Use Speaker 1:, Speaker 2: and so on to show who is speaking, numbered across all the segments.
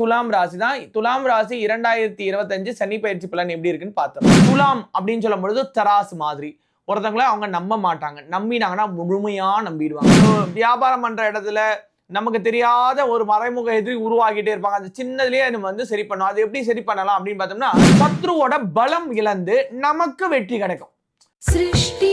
Speaker 1: துலாம் ராசி தான். துலாம் ராசி இரண்டாயிரத்தி இருபத்தஞ்சு சனி பயிற்சி பலன் எப்படி இருக்குன்னு பார்த்தோம் துலாம் அப்படின்னு சொல்லும் பொழுது தராசு மாதிரி. ஒருத்தவங்கள அவங்க நம்ப மாட்டாங்க. நம்பினாங்கன்னா முழுமையா நம்பிடுவாங்க. வியாபாரம் பண்ற இடத்துல நமக்கு தெரியாத ஒரு மறைமுக எதிரி உருவாகிட்டே இருப்பாங்க. அந்த சின்னதுலயே நம்ம வந்து சரி பண்ணும் அது எப்படி சரி பண்ணலாம் அப்படின்னு பார்த்தோம்னா சத்ருவோட பலம் இழந்து நமக்கு வெற்றி கிடைக்கும்.
Speaker 2: சிருஷ்டி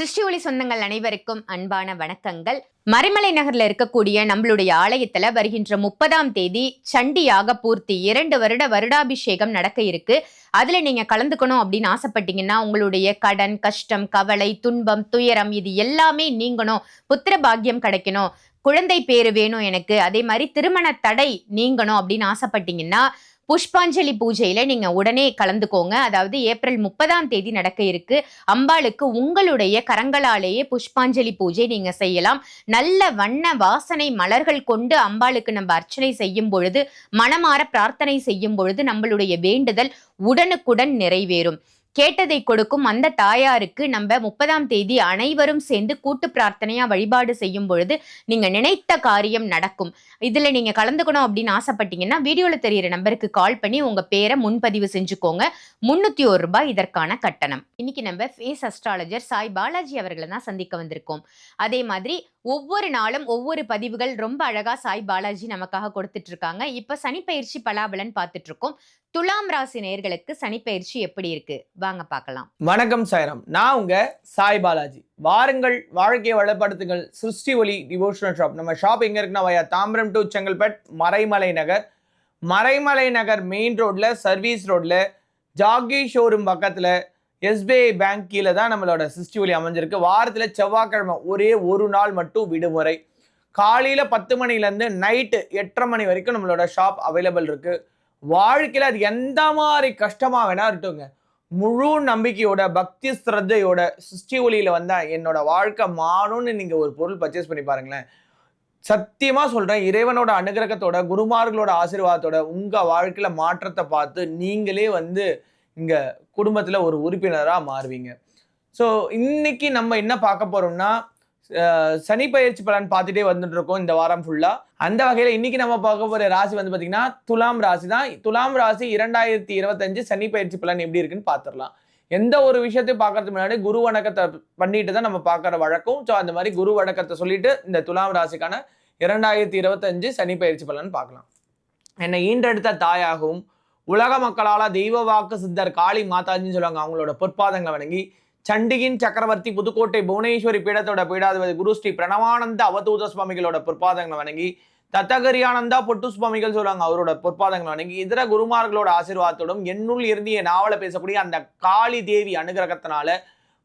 Speaker 2: சிருஷ்டி ஒளி
Speaker 3: சொந்தங்கள் அனைவருக்கும் அன்பான வணக்கங்கள். மறைமலை நகர்ல இருக்கக்கூடிய நம்மளுடைய ஆலயத்துல வருகின்ற முப்பதாம் தேதி சண்டியாக பூர்த்தி இரண்டு வருட வருடாபிஷேகம் நடக்க இருக்கு. அதுல நீங்க கலந்துக்கணும் அப்படின்னு ஆசைப்பட்டீங்கன்னா உங்களுடைய கடன் கஷ்டம் கவலை துன்பம் துயரம் இது எல்லாமே நீங்கணும். புத்திர பாக்கியம் கிடைக்கணும். குழந்தை பேரு வேணும் எனக்கு. அதே மாதிரி திருமண தடை நீங்கணும் அப்படின்னு ஆசைப்பட்டீங்கன்னா புஷ்பாஞ்சலி பூஜையில நீங்க உடனே கலந்துக்கோங்க. அதாவது ஏப்ரல் முப்பதாம் தேதி நடக்க இருக்கு. அம்பாளுக்கு உங்களுடைய கரங்களாலேயே புஷ்பாஞ்சலி பூஜை நீங்க செய்யலாம். நல்ல வண்ண வாசனை மலர்கள் கொண்டு அம்பாளுக்கு நம்ம அர்ச்சனை செய்யும் பொழுது மனமாற பிரார்த்தனை செய்யும் பொழுது நம்மளுடைய வேண்டுதல் உடனுக்குடன் நிறைவேறும். கேட்டதை கொடுக்கும் அந்த தாயாருக்கு நம்ம முப்பதாம் தேதி அனைவரும் சேர்ந்து கூட்டு பிரார்த்தனையா வழிபாடு செய்யும் பொழுது நீங்க நினைத்த காரியம் நடக்கும். இதுல நீங்க கலந்துக்கணும் அப்படின்னு ஆசைப்பட்டீங்கன்னா வீடியோல தெரியிற நம்பருக்கு கால் பண்ணி உங்க பேரை முன்பதிவு செஞ்சுக்கோங்க. முன்னூத்தி ஒரு ரூபாய் இதற்கான கட்டணம். இன்னைக்கு நம்ம ஃபேஸ் அஸ்ட்ராலஜர் சாய் பாலாஜி அவர்களை தான் சந்திக்க வந்திருக்கோம். அதே மாதிரி ஒவ்வொரு நாளும் ஒவ்வொரு பதிவுகள் ரொம்ப அழகா சாய் பாலாஜி நமக்காக கொடுத்துட்டு இருக்காங்க இப்ப சனிப்பயிற்சி பலாபலன் பார்த்துட்டு இருக்கோம் துலாம் ராசி நேயர்களுக்கு சனிப்பயிற்சி எப்படி இருக்கு? வாங்க பார்க்கலாம்.
Speaker 1: வணக்கம் சாய்ராம். நான் உங்க சாய் பாலாஜி. வாருங்கள் வாழ்க்கையை வளப்படுத்துங்கள் சிருஷ்டி ஒளி டிவோஷனல் ஷாப் நம்ம ஷாப் எங்க இருக்குன்னா via Tambaram to Chengalpattu Maraimalai Nagar. Maraimalai Nagar main ரோட்ல சர்வீஸ் ரோட்ல ஜாகி ஷோரூம் பக்கத்துல எஸ்பிஐ பேங்க் கீழே தான் நம்மளோட சிருஷ்டி ஒளி அமைஞ்சிருக்கு. வாரத்தில் செவ்வாய்க்கிழமை ஒரே ஒரு நாள் மட்டும் விடுமுறை. காலையில் பத்து மணிலேருந்து நைட்டு எட்டரை மணி வரைக்கும் நம்மளோட ஷாப் அவைலபிள் இருக்குது வாழ்க்கையில் அது எந்த மாதிரி கஷ்டமாக வேணா இருக்கட்டுங்க முழு நம்பிக்கையோட பக்தி ஸ்ரத்தையோட சிருஷ்டி ஒளியில் வந்தால் என்னோட வாழ்க்கை மாறும்னு நீங்கள் ஒரு பொருள் பர்ச்சேஸ் பண்ணி பாருங்களேன். சத்தியமாக சொல்கிறேன் இறைவனோட அனுகிரகத்தோட குருமார்களோட ஆசீர்வாதத்தோட உங்கள் வாழ்க்கையில் மாற்றத்தை பார்த்து நீங்களே வந்து இங்கே குடும்பத்தில் ஒரு உறுப்பினராக மாறுவீங்க. ஸோ இன்னைக்கு நம்ம என்ன பார்க்க போகிறோம்னா சனி பயிற்சி பலன் பார்த்துட்டே வந்துட்டு இருக்கோம் இந்த வாரம் ஃபுல்லாக அந்த வகையில் இன்னைக்கு நம்ம பார்க்க போகிற ராசி வந்து பார்த்திங்கன்னா துலாம் ராசி தான். துலாம் ராசி இரண்டாயிரத்தி இருபத்தஞ்சு சனி பயிற்சி பலன் எப்படி இருக்குன்னு பார்த்துடலாம் எந்த ஒரு விஷயத்தையும் பார்க்கறதுக்கு முன்னாடி குரு வணக்கத்தை பண்ணிட்டு தான் நம்ம பார்க்குற வழக்கம். ஸோ அந்த மாதிரி குரு வணக்கத்தை சொல்லிட்டு இந்த துலாம் ராசிக்கான இரண்டாயிரத்தி இருபத்தஞ்சு சனி பயிற்சி பலன் பார்க்கலாம். என்னை ஈன்றெடுத்த தாயாகவும் உலக மக்களால் தெய்வ வாக்கு சித்தர் காளி மாதாஜின்னு சொல்லுவாங்க. அவங்களோட பொற்பாதங்களை வணங்கி சண்டிகின் சக்கரவர்த்தி புதுக்கோட்டை புவனேஸ்வரி பீடத்தோட பீடாதிபதி குரு ஸ்ரீ பிரணவானந்த அவதூத சுவாமிகளோட பொற்பாதங்களை வணங்கி தத்தகரியானந்தா பொட்டு சுவாமிகள் சொல்லுவாங்க. அவரோட பொற்பாதங்களை வணங்கி இதர குருமார்களோட ஆசீர்வாதத்தோடும் என்னுள் இருந்து என் பேசக்கூடிய அந்த காளி தேவி அனுகிரகத்தினால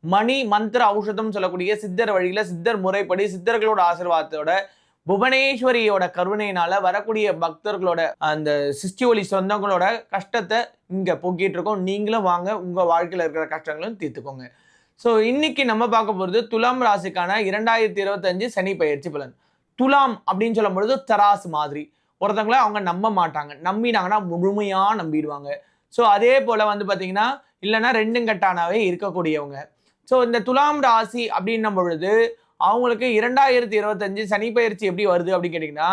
Speaker 1: மணி மந்திர ஔஷதம் சொல்லக்கூடிய சித்தர் வழியில சித்தர் முறைப்படி சித்தர்களோட ஆசீர்வாதத்தோட புவனேஸ்வரியோட கருணையினால வரக்கூடிய பக்தர்களோட அந்த சிஷ்டி ஒளி சொந்தங்களோட கஷ்டத்தை இங்க போக்கிட்டு இருக்கோம். நீங்களும் வாங்க உங்க வாழ்க்கையில இருக்கிற கஷ்டங்களும் தீர்த்துக்கோங்க. ஸோ இன்னைக்கு நம்ம பார்க்க போறது துலாம் ராசிக்கான இரண்டாயிரத்தி இருபத்தஞ்சு சனி பயிற்சி பலன். துலாம் அப்படின்னு சொல்லும் பொழுது தராசு மாதிரி. ஒருத்தவங்கள அவங்க நம்ப மாட்டாங்க. நம்பினாங்கன்னா முழுமையா நம்பிடுவாங்க. ஸோ அதே போல வந்து பாத்தீங்கன்னா இல்லைன்னா ரெண்டும் கட்டானாவே இருக்கக்கூடியவங்க. ஸோ இந்த துலாம் ராசி அப்படின்னும் பொழுது அவங்களுக்கு இரண்டாயிரத்தி இருபத்தஞ்சு சனி பயிற்சி எப்படி வருது அப்படின்னு கேட்டிங்கன்னா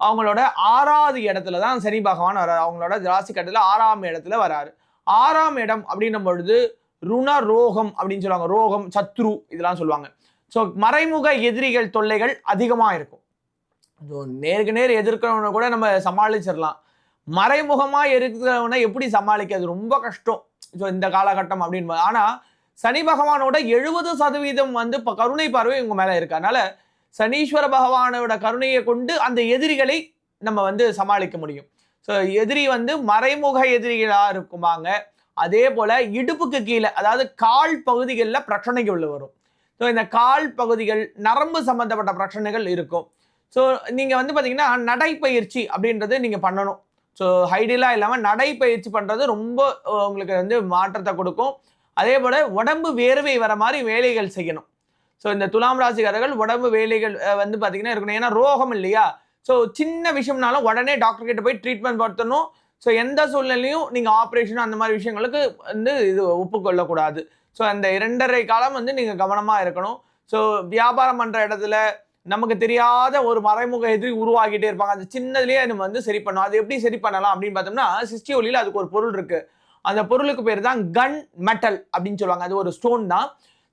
Speaker 1: அவங்களோட ஆறாவது இடத்துல தான் சனி பகவான் வர்றாரு. அவங்களோட ராசி கட்டத்தில் ஆறாம் இடத்துல வராரு ஆறாம் இடம் அப்படின்னும் பொழுது ருண ரோகம் அப்படின்னு சொல்லுவாங்க. ரோகம் சத்ரு இதெல்லாம் சொல்லுவாங்க. ஸோ மறைமுக எதிரிகள் தொல்லைகள் அதிகமாக இருக்கும். ஸோ நேருக்கு நேர் எதிர்க்கிறவனை கூட நம்ம சமாளிச்சிடலாம். மறைமுகமாக இருக்கிறவனை எப்படி சமாளிக்கிறது? ரொம்ப கஷ்டம். ஸோ இந்த காலகட்டம் அப்படின்னு. ஆனால் சனி பகவானோட எழுபது சதவீதம் வந்து இப்போ கருணை பார்வை இவங்க மேலே இருக்கு. அதனால சனீஸ்வர பகவானோட கருணையை கொண்டு அந்த எதிரிகளை நம்ம வந்து சமாளிக்க முடியும். ஸோ எதிரி வந்து மறைமுக எதிரிகளாக இருக்குமாங்க. அதே போல் இடுப்புக்கு கீழே அதாவது கால் பகுதிகளில் பிரச்சனைகள் வரும். ஸோ இந்த கால் பகுதிகள் நரம்பு சம்பந்தப்பட்ட பிரச்சனைகள் இருக்கும். ஸோ நீங்கள் வந்து பார்த்தீங்கன்னா நடைப்பயிற்சி அப்படின்றது நீங்கள் பண்ணணும். ஸோ ஹைடிலாக இல்லாமல் நடைப்பயிற்சி பண்ணுறது ரொம்ப உங்களுக்கு வந்து மாற்றத்தை கொடுக்கும். அதே போல் உடம்பு வேர்வை வர மாதிரி வேலைகள் செய்யணும். ஸோ இந்த துலாம் ராசிக்காரர்கள் உடம்பு வேலைகள் வந்து பார்த்தீங்கன்னா இருக்கணும். ஏன்னா ரோகம் இல்லையா? ஸோ சின்ன விஷயம்னாலும் உடனே டாக்டர் கிட்ட போய் ட்ரீட்மெண்ட் படுத்தணும். ஸோ எந்த சூழ்நிலையும் நீங்கள் ஆப்ரேஷன் அந்த மாதிரி விஷயங்களுக்கு வந்து இது ஒப்புக்கொள்ளக்கூடாது. ஸோ அந்த இரண்டரை காலம் வந்து நீங்கள் கவனமாக இருக்கணும். ஸோ வியாபாரம் பண்ணுற இடத்துல நமக்கு தெரியாத ஒரு மறைமுக எதிரி உருவாகிட்டே இருப்பாங்க. அந்த சின்னதுலேயே நம்ம வந்து சரி பண்ணணும். அது எப்படி சரி பண்ணலாம் அப்படின்னு பார்த்தோம்னா சிஸ்டி ஒலியில் அதுக்கு ஒரு பொருள் இருக்குது அந்த பொருளுக்கு பேர் தான் கன் மெட்டல் அப்படின்னு சொல்லுவாங்க. அது ஒரு ஸ்டோன் தான்.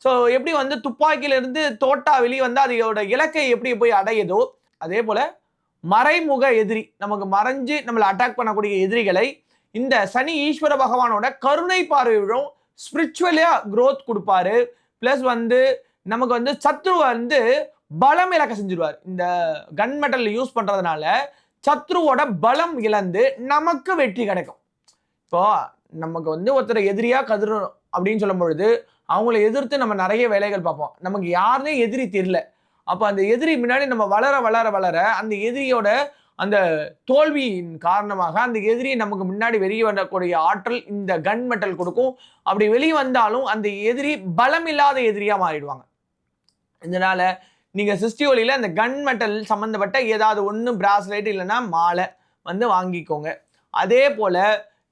Speaker 1: ஸோ எப்படி வந்து துப்பாக்கியிலிருந்து தோட்டா வெளியே வந்து அதோட இலக்கை எப்படி போய் அடையுதோ அதே போல் மறைமுக எதிரி நமக்கு மறைஞ்சு நம்மளை அட்டாக் பண்ணக்கூடிய எதிரிகளை இந்த சனி ஈஸ்வர பகவானோட கருணை பார்வையிடும் ஸ்பிரிச்சுவலியாக க்ரோத் கொடுப்பாரு. ப்ளஸ் வந்து நமக்கு வந்து சத்ருவை வந்து பலம் இழக்க செஞ்சிருவார். இந்த கன் மெட்டல் யூஸ் பண்ணுறதுனால சத்ருவோட பலம் இழந்து நமக்கு வெற்றி கிடைக்கும். இப்போ நமக்கு வந்து ஒருத்தரை எதிரியாக கதிரணும் அப்படின்னு சொல்லும் பொழுது அவங்கள எதிர்த்து நம்ம நிறைய வேலைகள் பார்ப்போம். நமக்கு யாருனே எதிரி தெரியல. அப்போ அந்த எதிரி முன்னாடி நம்ம வளர வளர வளர அந்த எதிரியோட அந்த தோல்வியின் காரணமாக அந்த எதிரியை நமக்கு முன்னாடி வெளியே வரக்கூடிய ஆற்றல் இந்த கன் மெட்டல் கொடுக்கும். அப்படி வெளியே வந்தாலும் அந்த எதிரி பலம் இல்லாத எதிரியாக மாறிடுவாங்க. இதனால் நீங்கள் சிஸ்டி ஒலியில் அந்த கன் மெட்டல் சம்மந்தப்பட்ட ஏதாவது ஒன்று பிராஸ்லைட் இல்லைன்னா மாலை வந்து வாங்கிக்கோங்க. அதே போல்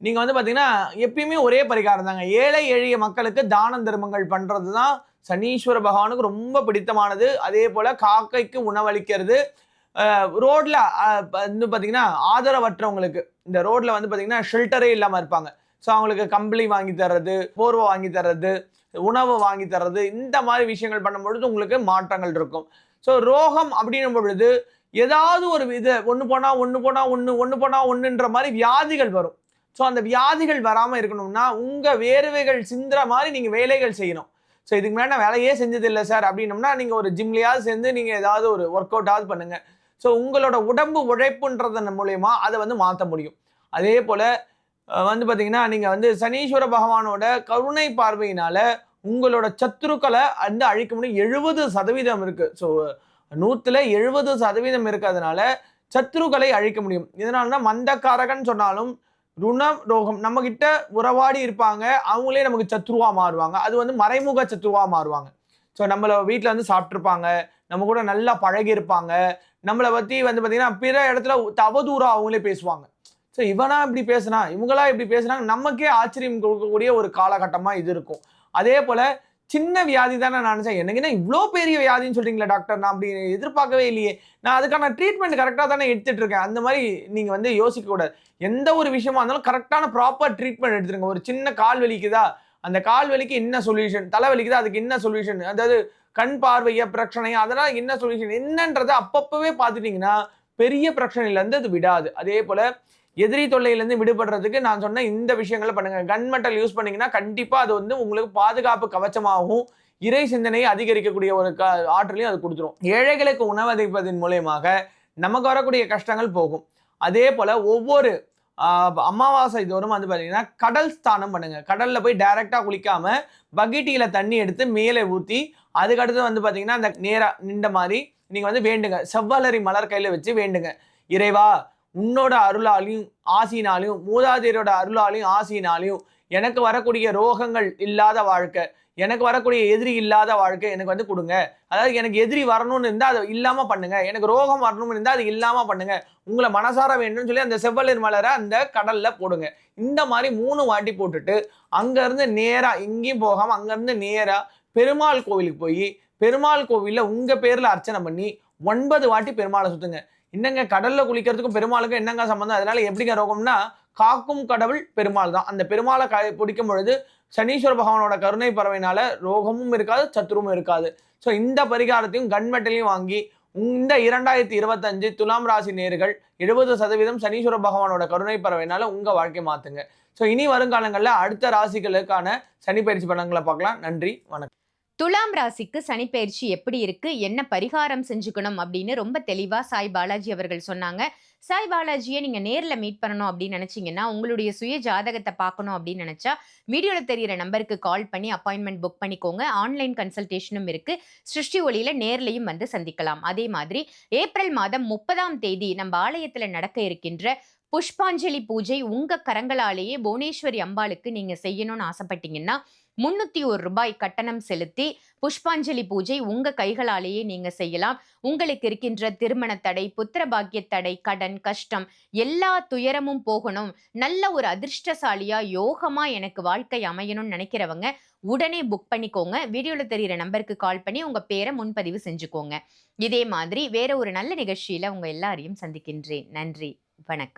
Speaker 1: நீங்கள் வந்து பார்த்தீங்கன்னா எப்பயுமே ஒரே பரிகாரம் தாங்க. ஏழை எளிய மக்களுக்கு தான தர்மங்கள் பண்ணுறது தான் சனீஸ்வர பகவானுக்கு ரொம்ப பிடித்தமானது. அதே போல் காக்கைக்கு உணவளிக்கிறது. ரோட்டில் வந்து பார்த்திங்கன்னா ஆதரவற்றவங்களுக்கு இந்த ரோட்டில் வந்து பார்த்திங்கன்னா ஷெல்டரே இல்லாமல் இருப்பாங்க. ஸோ அவங்களுக்கு கம்பளி வாங்கி தர்றது போர்வை வாங்கி தர்றது உணவு வாங்கி தர்றது இந்த மாதிரி விஷயங்கள் பண்ணும்பொழுது உங்களுக்கு மாற்றங்கள் இருக்கும். ஸோ ரோகம் அப்படின்னும் பொழுது ஏதாவது ஒரு இது ஒன்று போனால் ஒன்று போனால் ஒன்று ஒன்று போனால் ஒன்றுன்ற மாதிரி வியாதிகள் வரும். ஸோ அந்த வியாதிகள் வராமல் இருக்கணும்னா உங்கள் வேர்வைகள் சிந்துற மாதிரி நீங்கள் வேலைகள் செய்யணும். ஸோ இதுக்கு மேலே நான் வேலையே செஞ்சதில்லை சார் அப்படின்னம்னா நீங்கள் ஒரு ஜிம்லையாவது சேர்ந்து நீங்கள் ஏதாவது ஒரு ஒர்க் அவுட்டாவது பண்ணுங்கள் ஸோ உங்களோட உடம்பு உழைப்புன்றதன் மூலயமா அதை வந்து மாற்ற முடியும். அதே போல் வந்து பார்த்தீங்கன்னா நீங்கள் வந்து சனீஸ்வர பகவானோட கருணை பார்வையினால் உங்களோட சத்துருக்களை வந்து அழிக்க முடியும். எழுபது சதவீதம் இருக்குது ஸோ நூற்றில் எழுபது சதவீதம் இருக்கிறதுனால சத்துருக்களை அழிக்க முடியும். இதனால தான் மந்தக்காரகன் சொன்னாலும் ருணம் ரோகம் நம்ம கிட்ட உறவாடி இருப்பாங்க. அவங்களே நமக்கு சத்ருவா மாறுவாங்க. அது வந்து மறைமுக சத்ருவா மாறுவாங்க. ஸோ நம்மள வீட்டில் வந்து சாப்பிட்ருப்பாங்க நம்ம கூட நல்லா பழகி இருப்பாங்க நம்மளை பற்றி வந்து பார்த்தீங்கன்னா பிற இடத்துல தவதூரா அவங்களே பேசுவாங்க. ஸோ இவனா இப்படி பேசுனா இவங்களா இப்படி பேசுனாங்க நமக்கே ஆச்சரியம் கொடுக்கக்கூடிய ஒரு காலகட்டமாக இது இருக்கும். அதே போல சின்ன வியாதி தானே நான் நினைச்சேன். எனக்கு என்ன இவ்வளோ பெரிய வியாதின்னு சொல்றீங்களா டாக்டர். நான் அப்படி எதிர்பார்க்கவே இல்லையே. நான் அதுக்கான ட்ரீட்மெண்ட் கரெக்டாக தானே எடுத்துட்டு இருக்கேன் அந்த மாதிரி நீங்கள் வந்து யோசிக்க கூடாது. எந்த ஒரு விஷயமா இருந்தாலும் கரெக்டான ப்ராப்பர் ட்ரீட்மெண்ட் எடுத்துருங்க. ஒரு சின்ன கால் வலிக்குதா? அந்த கால் வலிக்கு என்ன சொல்யூஷன் தலை வலிக்குதா? அதுக்கு என்ன சொல்யூஷன் அதாவது கண் பார்வைய பிரச்சனை அதெல்லாம் என்ன சொல்யூஷன் என்னன்றதை அப்பப்பவே பார்த்துட்டீங்கன்னா பெரிய பிரச்சனையிலேருந்து அது விடாது. அதே போல் எதிரி தொல்லையிலேருந்து விடுபடுறதுக்கு நான் சொன்ன இந்த விஷயங்களை பண்ணுங்கள் கன் மெட்டல் யூஸ் பண்ணீங்கன்னா கண்டிப்பாக அது வந்து உங்களுக்கு பாதுகாப்பு கவச்சமாகவும் இறை சிந்தனையை அதிகரிக்கக்கூடிய ஒரு க ஆற்றலையும் அது கொடுத்துரும். ஏழைகளுக்கு உணவளிப்பதன் மூலயமாக நமக்கு வரக்கூடிய கஷ்டங்கள் போகும். அதே போல் ஒவ்வொரு அமாவாசை தோறும் வந்து பார்த்தீங்கன்னா கடல் ஸ்தானம் பண்ணுங்கள் கடலில் போய் டைரெக்டாக குளிக்காமல் பக்கெட்டியில் தண்ணி எடுத்து மேலே ஊற்றி அதுக்கடுத்து வந்து பார்த்தீங்கன்னா அந்த நேராக நின்ற மாதிரி நீங்கள் வந்து வேண்டுங்க. செவ்வலரி மலர் கையில் வச்சு வேண்டுங்க. இறைவா உன்னோட அருளாலையும் ஆசினாலையும் மூதாதையரோட அருளாலையும் ஆசினாலையும் எனக்கு வரக்கூடிய ரோகங்கள் இல்லாத வாழ்க்கை எனக்கு வரக்கூடிய எதிரி இல்லாத வாழ்க்கை எனக்கு வந்து கொடுங்க. அதாவது எனக்கு எதிரி வரணும்னு இருந்தால் அதை இல்லாமல் பண்ணுங்க. எனக்கு ரோகம் வரணும்னு இருந்தால் அது இல்லாமல் பண்ணுங்க. உங்களை மனசார வேணும்னு சொல்லி அந்த செவ்வலிர் மலரை அந்த கடலில் போடுங்க. இந்த மாதிரி மூணு வாட்டி போட்டுட்டு அங்கேருந்து நேராக எங்கேயும் போகாமல் அங்கேருந்து நேராக பெருமாள் கோவிலுக்கு போய் பெருமாள் கோவிலில் உங்கள் பேரில் அர்ச்சனை பண்ணி ஒன்பது வாட்டி பெருமாளை சுற்றுங்க என்னங்க கடல்ல குளிக்கிறதுக்கும் பெருமாளுக்கும் என்னங்க சம்பந்தம்? அதனால எப்படிங்க ரோகம்னா காக்கும் கடவுள் பெருமாள் தான். அந்த பெருமாளை க பிடிக்கும் பொழுது சனீஸ்வர பகவானோட கருணை பறவைனால ரோகமும் இருக்காது சத்துருவும் இருக்காது. ஸோ இந்த பரிகாரத்தையும் கன்மெட்டலையும் வாங்கி இந்த இரண்டாயிரத்தி இருபத்தஞ்சு துலாம் ராசி நேர்கள் எழுபது சதவீதம் சனீஸ்வர பகவானோட கருணை பறவைனால உங்க வாழ்க்கை மாத்துங்க. ஸோ இனி வருங்காலங்களில் அடுத்த ராசிகளுக்கான சனி பயிற்சி பலன்களை பார்க்கலாம். நன்றி வணக்கம்.
Speaker 3: துலாம் ராசிக்கு சனிப்பெயர்ச்சி எப்படி இருக்கு? என்ன பரிகாரம் செஞ்சுக்கணும்? அப்படின்னு ரொம்ப தெளிவா சாய் பாலாஜி அவர்கள் சொன்னாங்க. சாய் பாலாஜியை நீங்க நேரில் மீட் பண்ணணும் அப்படின்னு நினைச்சீங்கன்னா உங்களுடைய சுய ஜாதகத்தை பார்க்கணும் அப்படின்னு நினைச்சா வீடியோவில் தெரியிற நம்பருக்கு கால் பண்ணி அப்பாயின்மெண்ட் புக் பண்ணிக்கோங்க. ஆன்லைன் கன்சல்டேஷனும் இருக்கு. சிருஷ்டி ஒளியில நேர்லையும் வந்து சந்திக்கலாம். அதே மாதிரி ஏப்ரல் மாதம் முப்பதாம் தேதி நம்ம ஆலயத்தில் நடக்க இருக்கின்ற புஷ்பாஞ்சலி பூஜை உங்க கரங்களாலேயே புவனேஸ்வரி அம்பாளுக்கு நீங்க செய்யணும்னு ஆசைப்பட்டீங்கன்னா முன்னூத்தி ஒரு ரூபாய் கட்டணம் செலுத்தி புஷ்பாஞ்சலி பூஜை உங்க கைகளாலேயே நீங்க செய்யலாம். உங்களுக்கு இருக்கின்ற திருமண தடை புத்திர பாக்கிய தடை கடன் கஷ்டம் எல்லா துயரமும் போகணும். நல்ல ஒரு அதிர்ஷ்டசாலியா யோகமா எனக்கு வாழ்க்கை அமையணும்னு நினைக்கிறவங்க உடனே புக் பண்ணிக்கோங்க. வீடியோவில் தெரிகிற நம்பருக்கு கால் பண்ணி உங்கள் பேரை முன்பதிவு செஞ்சுக்கோங்க. இதே மாதிரி வேற ஒரு நல்ல நிகழ்ச்சியில் உங்கள் எல்லாரையும் சந்திக்கின்றேன். நன்றி வணக்கம்.